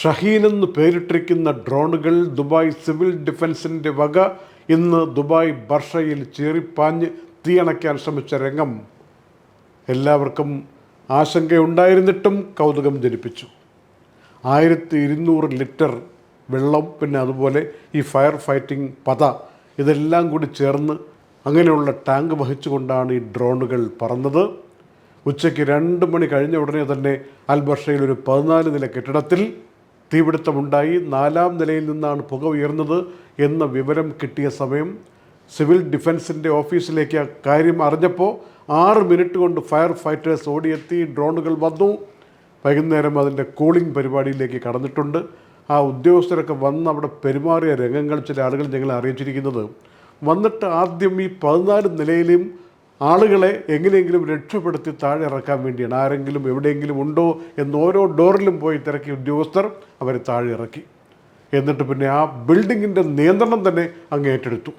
ഷഹീൻ എന്ന് പേരിട്ടിരിക്കുന്ന ഡ്രോണുകൾ ദുബായ് സിവിൽ ഡിഫൻസിന്റെ വക ഇന്ന് ദുബായ് ബർഷയിൽ ചീറിപ്പാഞ്ഞ് തീയണയ്ക്കാൻ ശ്രമിച്ച രംഗം. എല്ലാവർക്കും ആശങ്കയുണ്ടായിരുന്നിട്ടും കൗതുകം ജനിപ്പിച്ചു. ആയിരത്തി ഇരുന്നൂറ് ലിറ്റർ വെള്ളം പിന്നെ അതുപോലെ ഈ ഫയർ ഫൈറ്റിംഗ് പത ഇതെല്ലാം കൂടി ചേർന്ന് അങ്ങനെയുള്ള ടാങ്ക് വഹിച്ചുകൊണ്ടാണ് ഈ ഡ്രോണുകൾ പറന്നത്. ഉച്ചയ്ക്ക് രണ്ട് മണി കഴിഞ്ഞ ഉടനെ തന്നെ അൽബർഷയിൽ ഒരു പതിനാല് നില കെട്ടിടത്തിൽ തീപിടുത്തമുണ്ടായി. നാലാം നിലയിൽ നിന്നാണ് പുക ഉയർന്നത് എന്ന വിവരം കിട്ടിയ സമയം സിവിൽ ഡിഫൻസിന്റെ ഓഫീസിലേക്ക് കാര്യം അറിഞ്ഞപ്പോൾ ആറ് മിനിറ്റ് കൊണ്ട് ഫയർ ഫൈറ്റേഴ്സ് ഓടിയെത്തി ഡ്രോണുകൾ വന്നു. വൈകുന്നേരം അതിന്റെ കൂളിംഗ് പരിപാടിയിലേക്ക് കടന്നിട്ടുണ്ട്. ആ ഉദ്യോഗസ്ഥരൊക്കെ വന്ന് അവിടെ പെരുമാറിയ രംഗങ്ങൾ ചില ആളുകൾ ഞങ്ങളെ അറിയിച്ചിരിക്കുന്നത്. വന്നിട്ട് ആദ്യം ഈ പതിനാല് നിലയിലും ആളുകളെ എങ്ങനെയെങ്കിലും രക്ഷപ്പെടുത്തി താഴെ ഇറക്കാൻ വേണ്ടിയാണ്. ആരെങ്കിലും എവിടെയെങ്കിലും ഉണ്ടോ എന്ന് ഓരോ ഡോറിലും പോയി തിരക്കിയ ഉദ്യോഗസ്ഥർ അവരെ താഴെ ഇറക്കി. എന്നിട്ട് പിന്നെ ആ ബിൽഡിങ്ങിന്റെ നിയന്ത്രണം തന്നെ അങ്ങ് ഏറ്റെടുത്തു.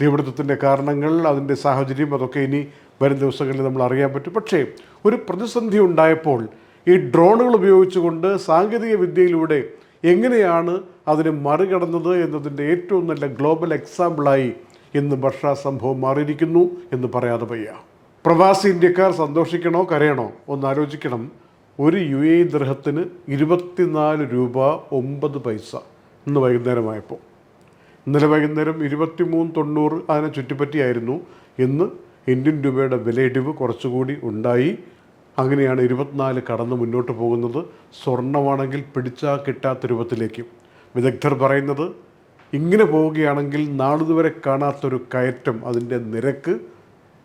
തീപിടുത്തത്തിന്റെ കാരണങ്ങൾ അതിന്റെ സാഹചര്യം അതൊക്കെ ഇനി വരും ദിവസങ്ങളിൽ നമ്മൾ അറിയാൻ പറ്റും. പക്ഷേ ഒരു പ്രതിസന്ധി ഉണ്ടായപ്പോൾ ഈ ഡ്രോണുകൾ ഉപയോഗിച്ചുകൊണ്ട് സാങ്കേതിക വിദ്യയിലൂടെ എങ്ങനെയാണ് അതിനെ മറികടന്നത് എന്നതിന്റെ ഏറ്റവും നല്ല ഗ്ലോബൽ എക്സാമ്പിളായി ഇന്ന് വർഷ സംഭവം മാറിയിരിക്കുന്നു എന്ന് പറയാതെ വയ്യ. പ്രവാസി ഇന്ത്യക്കാർ സന്തോഷിക്കണോ കരയണോ? ഒന്ന് ആലോചിക്കണം. ഒരു യു എ ദൃഹത്തിന് ഇരുപത്തിനാല് രൂപ ഒമ്പത് പൈസ ഇന്ന് വൈകുന്നേരമായപ്പോൾ. ഇന്നലെ വൈകുന്നേരം ഇരുപത്തിമൂന്ന് തൊണ്ണൂറ് അതിനെ ചുറ്റിപ്പറ്റിയായിരുന്നു. ഇന്ന് ഇന്ത്യൻ രൂപയുടെ വിലയിടിവ് കുറച്ചുകൂടി ഉണ്ടായി. അങ്ങനെയാണ് ഇരുപത്തിനാല് കടന്ന് മുന്നോട്ട് പോകുന്നത്. സ്വർണമാണെങ്കിൽ പിടിച്ചാൽ കിട്ടാത്ത രൂപത്തിലേക്കും. വിദഗ്ധർ പറയുന്നത് ഇങ്ങനെ പോവുകയാണെങ്കിൽ നാളിതുവരെ കാണാത്തൊരു കയറ്റം അതിന്റെ നിരക്ക്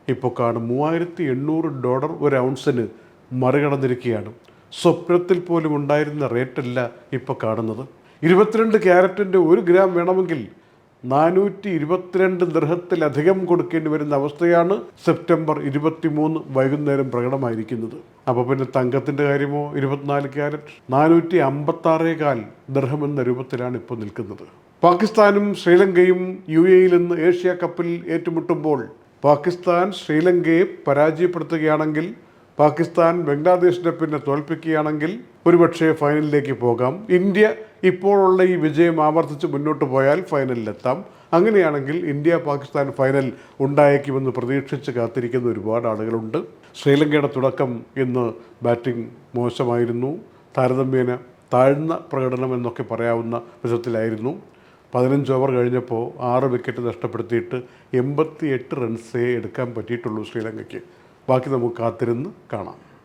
ഇപ്പോൾ കാണും. മൂവായിരത്തി എണ്ണൂറ് ഡോളർ ഒരു ഔൺസിന് മറികടന്നിരിക്കുകയാണ്. സ്വപ്നത്തിൽ പോലും ഉണ്ടായിരുന്ന റേറ്റല്ല ഇപ്പോൾ കാണുന്നത്. ഇരുപത്തിരണ്ട് ക്യാരറ്റിന്റെ ഒരു ഗ്രാം വേണമെങ്കിൽ നാനൂറ്റി ഇരുപത്തിരണ്ട് ദൃഹത്തിലധികം കൊടുക്കേണ്ടി വരുന്ന അവസ്ഥയാണ് സെപ്റ്റംബർ ഇരുപത്തിമൂന്ന് വൈകുന്നേരം പ്രകടമായിരിക്കുന്നത്. അപ്പോൾ പിന്നെ തങ്കത്തിന്റെ കാര്യമോ? ഇരുപത്തിനാല് ക്യാരറ്റ് നാനൂറ്റി അമ്പത്താറേകാൽ ദൃഹം എന്ന രൂപത്തിലാണ് ഇപ്പോൾ നിൽക്കുന്നത്. പാകിസ്ഥാനും ശ്രീലങ്കയും യു എയിൽ നിന്ന് ഏഷ്യ കപ്പിൽ ഏറ്റുമുട്ടുമ്പോൾ പാകിസ്ഥാൻ ശ്രീലങ്കയെ പരാജയപ്പെടുത്തുകയാണെങ്കിൽ പാകിസ്ഥാൻ ബംഗ്ലാദേശിനെ പിന്നെ തോൽപ്പിക്കുകയാണെങ്കിൽ ഒരുപക്ഷെ ഫൈനലിലേക്ക് പോകാം. ഇന്ത്യ ഇപ്പോഴുള്ള ഈ വിജയം ആവർത്തിച്ച് മുന്നോട്ട് പോയാൽ ഫൈനലിലെത്താം. അങ്ങനെയാണെങ്കിൽ ഇന്ത്യ പാകിസ്ഥാൻ ഫൈനൽ ഉണ്ടായേക്കുമെന്ന് പ്രതീക്ഷിച്ച് കാത്തിരിക്കുന്ന ഒരുപാട് ആളുകളുണ്ട്. ശ്രീലങ്കയുടെ തുടക്കം ഇന്ന് ബാറ്റിംഗ് മോശമായിരുന്നു. താരതമ്യേന താഴ്ന്ന പ്രകടനം എന്നൊക്കെ പറയാവുന്ന വിധത്തിലായിരുന്നു. പതിനഞ്ച് ഓവർ കഴിഞ്ഞപ്പോൾ ആറ് വിക്കറ്റ് നഷ്ടപ്പെടുത്തിയിട്ട് എൺപത്തി എട്ട് റൺസേ എടുക്കാൻ പറ്റിയിട്ടുള്ളൂ ശ്രീലങ്കയ്ക്ക്. ബാക്കി നമുക്ക് കാത്തിരുന്ന് കാണാം.